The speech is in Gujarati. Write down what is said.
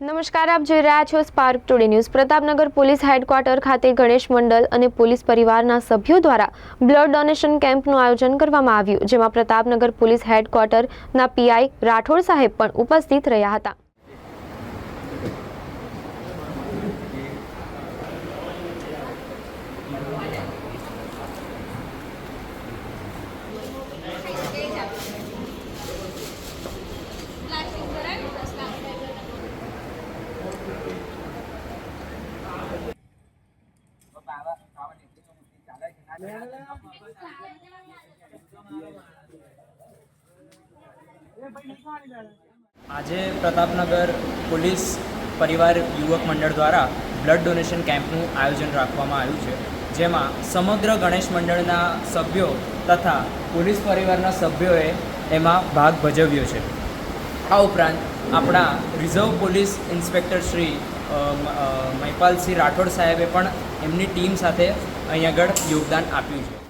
નમસ્કાર, આપ જોઈ રહ્યા છો Spark Today News Pratapnagar police headquarter ખાતે ગણેશ મંડળ અને પોલીસ પરિવારના સભ્યો દ્વારા બ્લડ ડોનેશન કેમ્પનું આયોજન કરવામાં આવ્યું, જેમાં પ્રતાપનગર પોલીસ હેડક્વાર્ટરના પીઆઈ રાઠોડ સાહેબ પણ ઉપસ્થિત રહ્યા હતા. આજે પ્રતાપનગર પોલીસ પરિવાર યુવક મંડળ દ્વારા બ્લડ ડોનેશન કેમ્પનું આયોજન રાખવામાં આવ્યું છે, જેમાં સમગ્ર ગણેશ મંડળના સભ્યો તથા પોલીસ પરિવારના સભ્યોએ એમાં ભાગ ભજવ્યો છે. આ ઉપરાંત આપણા reserve police inspector Shri Mahipalsinh Rathod સાહેબે પણ એમની ટીમ સાથે અહીં આગળ યોગદાન આપ્યું છે.